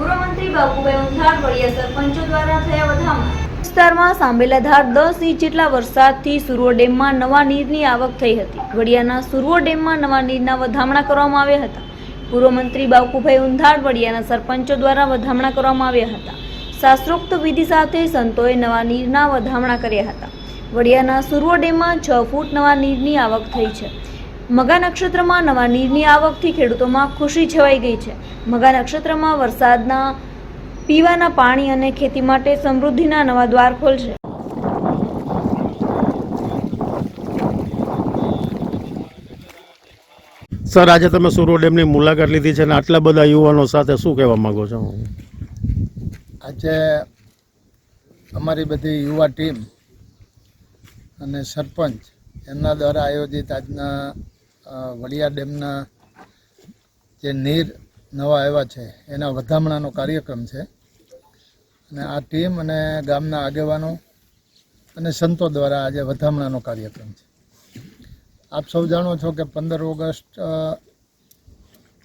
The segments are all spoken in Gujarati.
પૂર્વ મંત્રી બાબુભાઈ વિસ્તારમાં સાંભેલાધાર દસ ઇંચ જેટલા વરસાદથી સુરવો ડેમમાં નવા નીરની આવક થઈ હતી. વડિયાના સુરવો ડેમમાં નવા નીરના વધામણા કરવામાં આવ્યા હતા. પૂર્વ મંત્રી બાપુભાઈ ઉંધાડ વડિયાના સરપંચો દ્વારા વધામણા કરવામાં આવ્યા હતા. શાસ્ત્રોક્ત વિધિ સાથે સંતોએ નવા નીરના વધામણા કર્યા હતા. વડિયાના સુરવો ડેમમાં છ ફૂટ નવા નીરની આવક થઈ છે. મગા નક્ષત્રમાં નવા નીરની આવકથી ખેડૂતોમાં ખુશી છવાઈ ગઈ છે. મગા નક્ષત્રમાં વરસાદના પીવાના પાણી અને ખેતી માટે સમૃદ્ધિના નવા દ્વાર ખોલશે સર આજે તમે સુરો ડેમની મુલાકાત લીધી છે અને આટલા બધા યુવાનો સાથે શું કહેવા માંગો છો? આજે અમારી બધી યુવા ટીમ અને સરપંચ એમના દ્વારા આયોજિત આજના વડિયા ડેમના જે નીર નવા આવ્યા છે, એના વધામણાનો કાર્યક્રમ છે. અને આ ટીમ અને ગામના આગેવાનો અને સંતો દ્વારા આજે વધામણાનો કાર્યક્રમ છે. આપ સૌ જાણો છો કે પંદર ઓગસ્ટ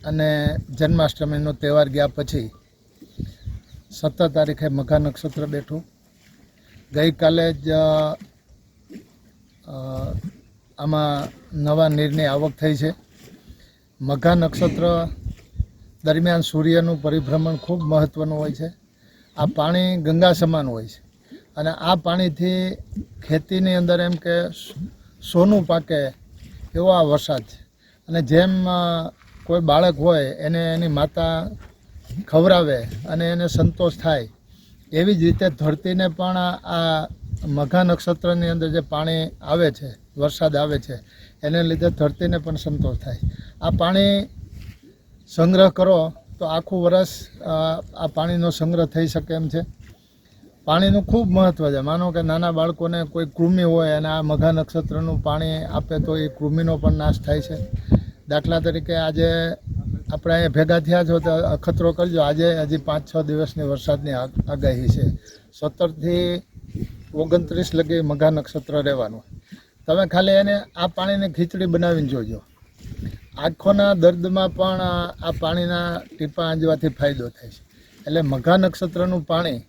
અને જન્માષ્ટમીનો તહેવાર ગયા પછી સત્તર તારીખે મઘા નક્ષત્ર બેઠું. ગઈકાલે જ આમાં નવા નીરની આવક થઈ છે. મઘા નક્ષત્ર દરમિયાન સૂર્યનું પરિભ્રમણ ખૂબ મહત્ત્વનું હોય છે. આ પાણી ગંગા સમાન હોય છે. અને આ પાણીથી ખેતીની અંદર એમ કે સોનું પાકે એવો આ વરસાદ છે. અને જેમ કોઈ બાળક હોય એને એની માતા ખવડાવે અને એને સંતોષ થાય, એવી જ રીતે ધરતીને પણ આ મઘા નક્ષત્રની અંદર જે પાણી આવે છે વરસાદ આવે છે, એને લીધે ધરતીને પણ સંતોષ થાય. આ પાણી સંગ્રહ કરો તો આખું વરસ આ પાણીનો સંગ્રહ થઈ શકે એમ છે. પાણીનું ખૂબ મહત્ત્વ છે. માનો કે નાના બાળકોને કોઈ કૃમિ હોય અને આ મઘા નક્ષત્રનું પાણી આપે તો એ કૃમિનો પણ નાશ થાય છે. દાખલા તરીકે આજે આપણે અહીંયા ભેગા થયા છો તો અખતરો કરજો. આજે હજી પાંચ છ દિવસની વરસાદની આગ- આગાહી છે. સત્તરથી ઓગણત્રીસ લગી મઘા નક્ષત્ર રહેવાનું. તમે ખાલી એને આ પાણીની ખીચડી બનાવીને જોજો. આંખોના દર્દમાં પણ આ પાણીના ટીપા આંજવાથી ફાયદો થાય છે. એટલે મઘા નક્ષત્રનું પાણી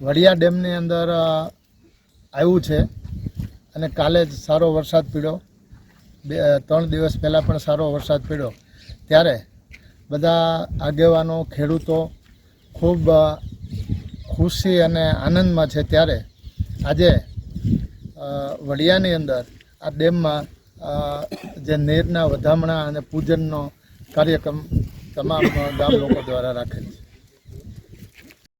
વડિયા ડેમની અંદર આવ્યું છે અને કાલે જ સારો વરસાદ પડ્યો. બે ત્રણ દિવસ પહેલાં પણ સારો વરસાદ પડ્યો. ત્યારે બધા આગેવાનો, ખેડૂતો ખૂબ ખુશી અને આનંદમાં છે. ત્યારે આજે વડિયાની અંદર આ ડેમમાં જે નીરના વધામણા અને પૂજનનો કાર્યક્રમ તમામ ગામ લોકો દ્વારા રાખેલ છે.